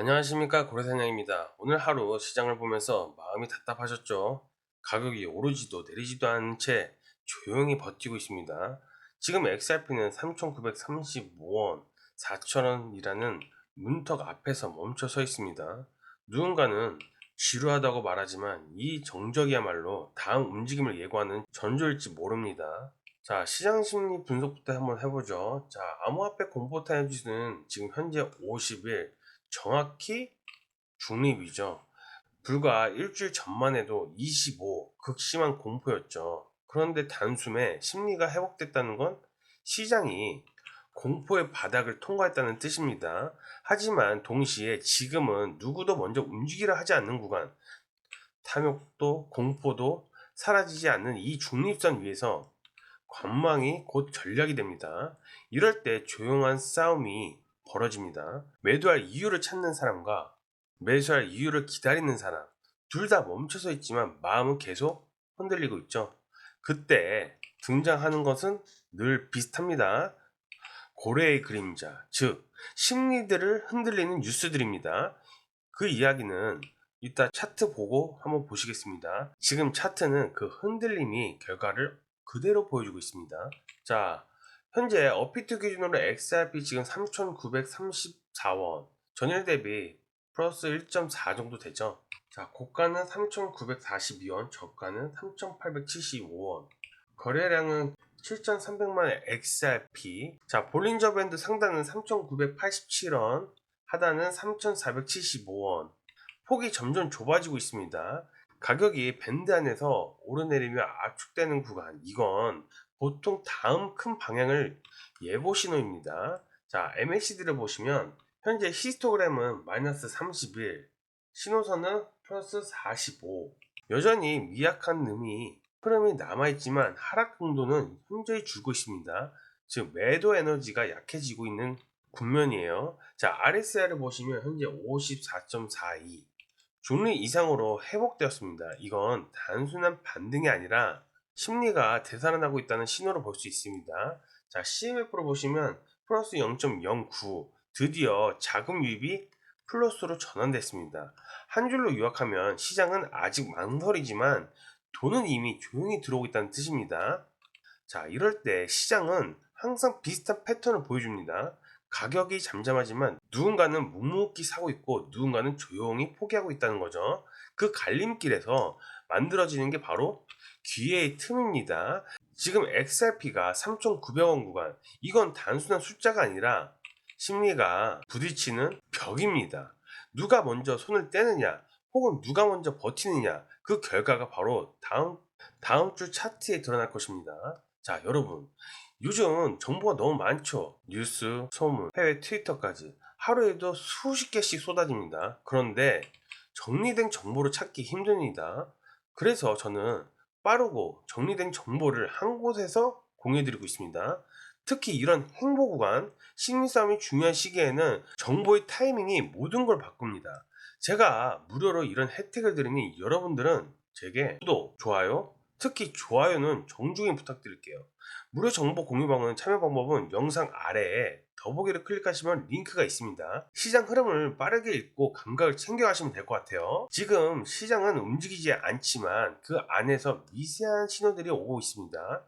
안녕하십니까 고래사냥입니다. 오늘 하루 시장을 보면서 마음이 답답하셨죠? 가격이 오르지도 내리지도 않은 채 조용히 버티고 있습니다. 지금 XRP는 3,935원, 4,000원이라는 문턱 앞에서 멈춰 서 있습니다. 누군가는 지루하다고 말하지만 이 정적이야말로 다음 움직임을 예고하는 전조일지 모릅니다. 자, 시장 심리 분석부터 한번 해보죠. 자, 암호화폐 공포 타임 지수는 지금 현재 50일, 정확히 중립이죠. 불과 일주일 전만 해도 25 극심한 공포였죠. 그런데 단숨에 심리가 회복됐다는 건 시장이 공포의 바닥을 통과했다는 뜻입니다. 하지만 동시에 지금은 누구도 먼저 움직이려 하지 않는 구간, 탐욕도 공포도 사라지지 않는 이 중립선 위에서 관망이 곧 전략이 됩니다. 이럴 때 조용한 싸움이 벌어집니다. 매도할 이유를 찾는 사람과 매수할 이유를 기다리는 사람 둘 다 멈춰서 있지만 마음은 계속 흔들리고 있죠. 그때 등장하는 것은 늘 비슷합니다. 고래의 그림자, 즉 심리들을 흔들리는 뉴스들입니다. 그 이야기는 이따 차트 보고 한번 보시겠습니다. 지금 차트는 그 흔들림이 결과를 그대로 보여주고 있습니다. 자, 현재 어피트 기준으로 XRP 지금 3,934원, 전일 대비 플러스 1.4 정도 되죠. 자, 고가는 3,942원, 저가는 3,875원. 거래량은 7,300만의 XRP. 자, 볼린저 밴드 상단은 3,987원, 하단은 3,475원. 폭이 점점 좁아지고 있습니다. 가격이 밴드 안에서 오르내리며 압축되는 구간, 이건 보통 다음 큰 방향을 예보 신호입니다. 자, MACD를 보시면 현재 히스토그램은 마이너스 31, 신호선은 플러스 45. 여전히 미약한 음이 흐름이 남아있지만 하락 강도는 현저히 줄고 있습니다. 즉 매도 에너지가 약해지고 있는 국면이에요. 자, RSI를 보시면 현재 54.42. 중립 이상으로 회복되었습니다. 이건 단순한 반등이 아니라 심리가 되살아나고 있다는 신호를 볼수 있습니다. 자, CMF로 보시면 플러스 0.09 드디어 자금 유입이 플러스로 전환됐습니다. 한 줄로 요약하면 시장은 아직 망설이지만 돈은 이미 조용히 들어오고 있다는 뜻입니다. 자, 이럴 때 시장은 항상 비슷한 패턴을 보여줍니다. 가격이 잠잠하지만 누군가는 묵묵히 사고 있고 누군가는 조용히 포기하고 있다는 거죠. 그 갈림길에서 만들어지는 게 바로 기회의 틈입니다. 지금 XRP가 3,900원 구간, 이건 단순한 숫자가 아니라 심리가 부딪히는 벽입니다. 누가 먼저 손을 떼느냐, 혹은 누가 먼저 버티느냐, 그 결과가 바로 다음, 다음 주 차트에 드러날 것입니다. 자, 여러분. 요즘 정보가 너무 많죠. 뉴스, 소문, 해외 트위터까지. 하루에도 수십 개씩 쏟아집니다. 그런데 정리된 정보를 찾기 힘듭니다. 그래서 저는 빠르고 정리된 정보를 한 곳에서 공유해드리고 있습니다. 특히 이런 행보 구간, 심리싸움이 중요한 시기에는 정보의 타이밍이 모든 걸 바꿉니다. 제가 무료로 이런 혜택을 드리니 여러분들은 제게 구독, 좋아요, 특히 좋아요는 정중히 부탁드릴게요. 무료 정보 공유방은 참여 방법은 영상 아래에 더보기를 클릭하시면 링크가 있습니다. 시장 흐름을 빠르게 읽고 감각을 챙겨가시면 될 것 같아요. 지금 시장은 움직이지 않지만 그 안에서 미세한 신호들이 오고 있습니다.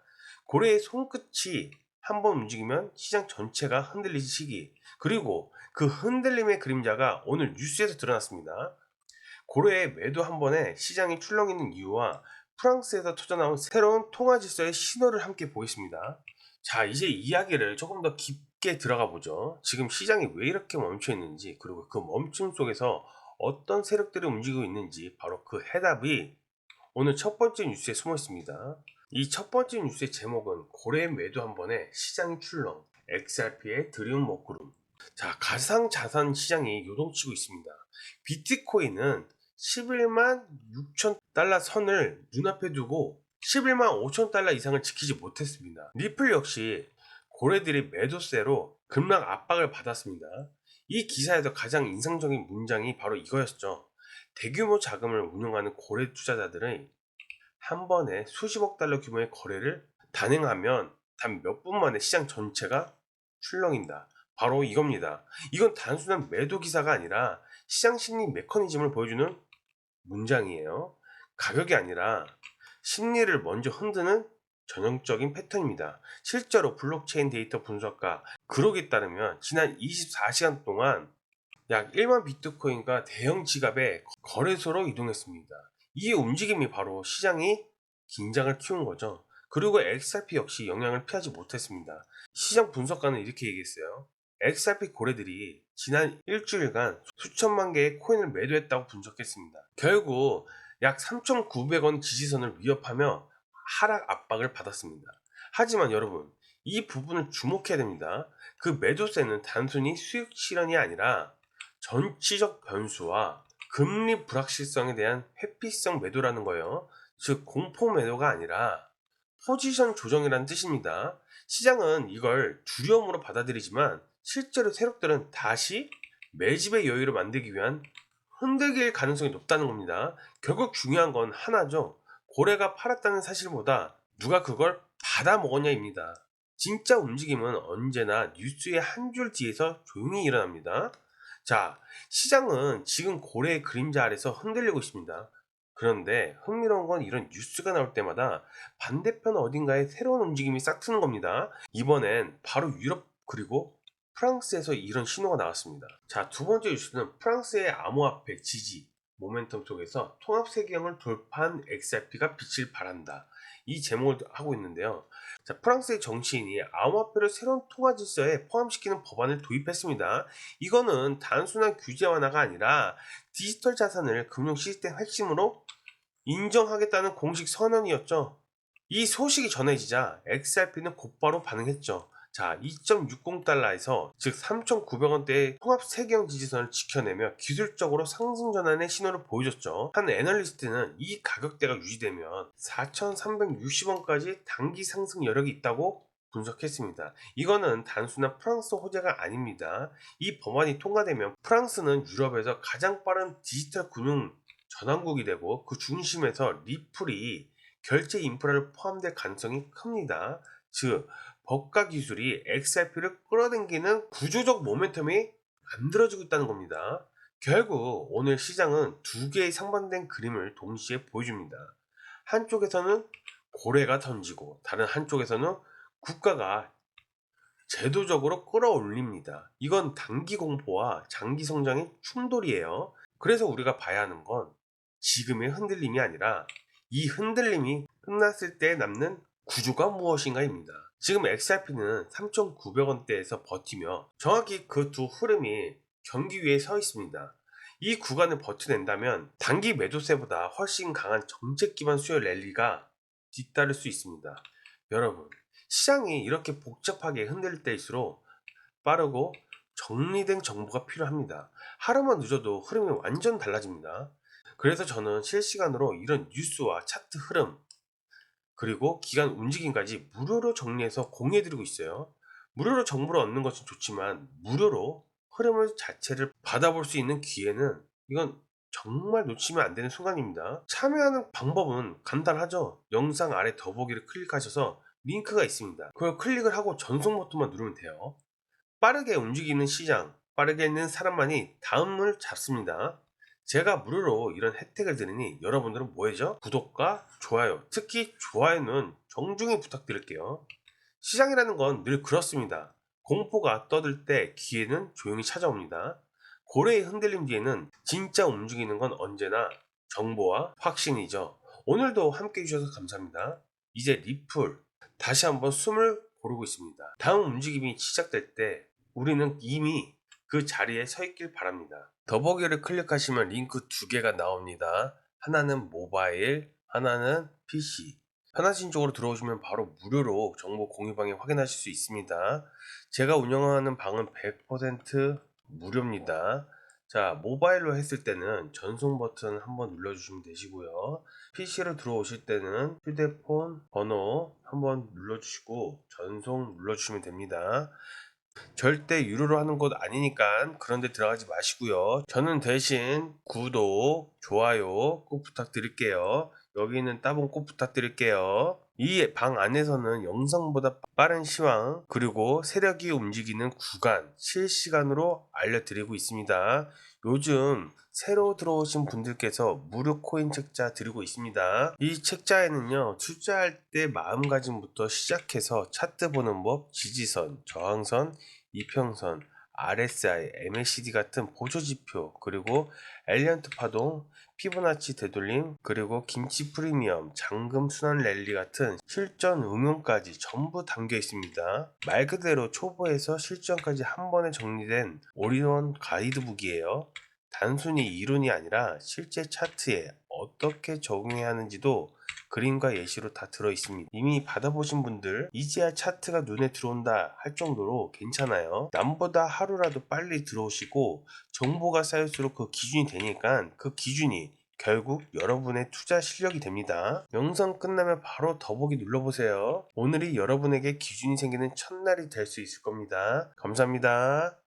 고래의 손끝이 한번 움직이면 시장 전체가 흔들리는 시기 그리고 그 흔들림의 그림자가 오늘 뉴스에서 드러났습니다. 고래의 매도 한 번에 시장이 출렁이는 이유와 프랑스에서 터져나온 새로운 통화 질서의 신호를 함께 보겠습니다. 자, 이제 이야기를 조금 더 깊게 들어가 보죠. 지금 시장이 왜 이렇게 멈춰 있는지, 그리고 그 멈춤 속에서 어떤 세력들이 움직이고 있는지, 바로 그 해답이 오늘 첫 번째 뉴스에 숨어 있습니다. 이 첫 번째 뉴스의 제목은 고래 매도 한 번에 시장이 출렁, XRP의 드리움 먹구름. 자, 가상 자산 시장이 요동치고 있습니다. 비트코인은 11만 6천 달러 선을 눈앞에 두고 11만 5천 달러 이상을 지키지 못했습니다. 리플 역시 고래들이 매도세로 급락 압박을 받았습니다. 이 기사에서 가장 인상적인 문장이 바로 이거였죠. 대규모 자금을 운용하는 고래 투자자들의 한 번에 수십억 달러 규모의 거래를 단행하면 단 몇 분 만에 시장 전체가 출렁인다. 바로 이겁니다. 이건 단순한 매도 기사가 아니라 시장 심리 메커니즘을 보여주는 문장이에요. 가격이 아니라 심리를 먼저 흔드는 전형적인 패턴입니다. 실제로 블록체인 데이터 분석가 그록에 따르면 지난 24시간 동안 약 1만 비트코인과 대형 지갑의 거래소로 이동했습니다. 이 움직임이 바로 시장이 긴장을 키운 거죠. 그리고 XRP 역시 영향을 피하지 못했습니다. 시장 분석가는 이렇게 얘기했어요. XRP 고래들이 지난 일주일간 수천만 개의 코인을 매도했다고 분석했습니다. 결국 약 3,900원 지지선을 위협하며 하락 압박을 받았습니다. 하지만 여러분, 이 부분을 주목해야 됩니다. 그 매도세는 단순히 수익 실현이 아니라 전치적 변수와 금리 불확실성에 대한 회피성 매도라는 거예요. 즉, 공포 매도가 아니라 포지션 조정이라는 뜻입니다. 시장은 이걸 두려움으로 받아들이지만 실제로 세력들은 다시 매집의 여유를 만들기 위한 흔들릴 가능성이 높다는 겁니다. 결국 중요한 건 하나죠. 고래가 팔았다는 사실보다 누가 그걸 받아 먹었냐입니다. 진짜 움직임은 언제나 뉴스의 한 줄 뒤에서 조용히 일어납니다. 자, 시장은 지금 고래의 그림자 아래서 흔들리고 있습니다. 그런데 흥미로운 건 이런 뉴스가 나올 때마다 반대편 어딘가에 새로운 움직임이 싹 트는 겁니다. 이번엔 바로 유럽 그리고 프랑스에서 이런 신호가 나왔습니다. 자, 두 번째 뉴스는 프랑스의 암호화폐 지지, 모멘텀 속에서 통합 세계형을 돌파한 XRP가 빛을 발한다. 이 제목을 하고 있는데요. 자, 프랑스의 정치인이 암호화폐를 새로운 통화 질서에 포함시키는 법안을 도입했습니다. 이거는 단순한 규제 완화가 아니라 디지털 자산을 금융 시스템 핵심으로 인정하겠다는 공식 선언이었죠. 이 소식이 전해지자 XRP는 곧바로 반응했죠. 자, 2.60달러에서 즉 3,900원대의 통합 세계형 지지선을 지켜내며 기술적으로 상승 전환의 신호를 보여줬죠. 한 애널리스트는 이 가격대가 유지되면 4,360원까지 단기 상승 여력이 있다고 분석했습니다. 이거는 단순한 프랑스 호재가 아닙니다. 이 법안이 통과되면 프랑스는 유럽에서 가장 빠른 디지털 금융 전환국이 되고 그 중심에서 리플이 결제 인프라를 포함될 가능성이 큽니다. 즉 법과 기술이 XRP를 끌어당기는 구조적 모멘텀이 만들어지고 있다는 겁니다. 결국 오늘 시장은 두 개의 상반된 그림을 동시에 보여줍니다. 한쪽에서는 고래가 던지고 다른 한쪽에서는 국가가 제도적으로 끌어올립니다. 이건 단기 공포와 장기 성장의 충돌이에요. 그래서 우리가 봐야 하는 건 지금의 흔들림이 아니라 이 흔들림이 끝났을 때 남는 구조가 무엇인가입니다. 지금 XRP는 3,900원대에서 버티며 정확히 그 두 흐름이 경기 위에 서 있습니다. 이 구간을 버텨낸다면 단기 매도세보다 훨씬 강한 정책 기반 수요 랠리가 뒤따를 수 있습니다. 여러분, 시장이 이렇게 복잡하게 흔들릴 때일수록 빠르고 정리된 정보가 필요합니다. 하루만 늦어도 흐름이 완전 달라집니다. 그래서 저는 실시간으로 이런 뉴스와 차트 흐름, 그리고 기간 움직임까지 무료로 정리해서 공유해드리고 있어요. 무료로 정보를 얻는 것은 좋지만 무료로 흐름을 자체를 받아볼 수 있는 기회는 이건 정말 놓치면 안 되는 순간입니다. 참여하는 방법은 간단하죠. 영상 아래 더보기를 클릭하셔서 링크가 있습니다. 그걸 클릭을 하고 전송 버튼만 누르면 돼요. 빠르게 움직이는 시장, 빠르게 있는 사람만이 다음을 잡습니다. 제가 무료로 이런 혜택을 드리니 여러분들은 뭐해죠? 구독과 좋아요, 특히 좋아요는 정중히 부탁드릴게요. 시장이라는 건 늘 그렇습니다. 공포가 떠들 때 기회는 조용히 찾아옵니다. 고래의 흔들림 뒤에는 진짜 움직이는 건 언제나 정보와 확신이죠. 오늘도 함께 해주셔서 감사합니다. 이제 리플 다시 한번 숨을 고르고 있습니다. 다음 움직임이 시작될 때 우리는 이미 그 자리에 서 있길 바랍니다. 더보기를 클릭하시면 링크 두 개가 나옵니다. 하나는 모바일, 하나는 PC. 편하신 쪽으로 들어오시면 바로 무료로 정보 공유방에 확인하실 수 있습니다. 제가 운영하는 방은 100% 무료입니다. 자, 모바일로 했을 때는 전송 버튼 한번 눌러주시면 되시고요. PC로 들어오실 때는 휴대폰 번호 한번 눌러주시고 전송 눌러주시면 됩니다. 절대 유료로 하는 곳 아니니까 그런데 들어가지 마시고요. 저는 대신 구독, 좋아요 꼭 부탁드릴게요. 여기는 따봉 꼭 부탁드릴게요. 이 방 안에서는 영상보다 빠른 시황 그리고 세력이 움직이는 구간 실시간으로 알려드리고 있습니다. 요즘 새로 들어오신 분들께서 무료 코인 책자 드리고 있습니다. 이 책자에는요, 투자할 때 마음가짐부터 시작해서 차트 보는 법, 지지선, 저항선, 이평선, RSI, MACD 같은 보조지표, 그리고 엘리언트 파동, 피보나치 되돌림, 그리고 김치 프리미엄, 잔금 순환 랠리 같은 실전 응용까지 전부 담겨 있습니다. 말 그대로 초보에서 실전까지 한 번에 정리된 올인원 가이드북이에요. 단순히 이론이 아니라 실제 차트에 어떻게 적용해야 하는지도 그림과 예시로 다 들어 있습니다. 이미 받아보신 분들 이제야 차트가 눈에 들어온다 할 정도로 괜찮아요. 남보다 하루라도 빨리 들어오시고 정보가 쌓일수록 그 기준이 되니까 그 기준이 결국 여러분의 투자 실력이 됩니다. 영상 끝나면 바로 더보기 눌러보세요. 오늘이 여러분에게 기준이 생기는 첫날이 될 수 있을 겁니다. 감사합니다.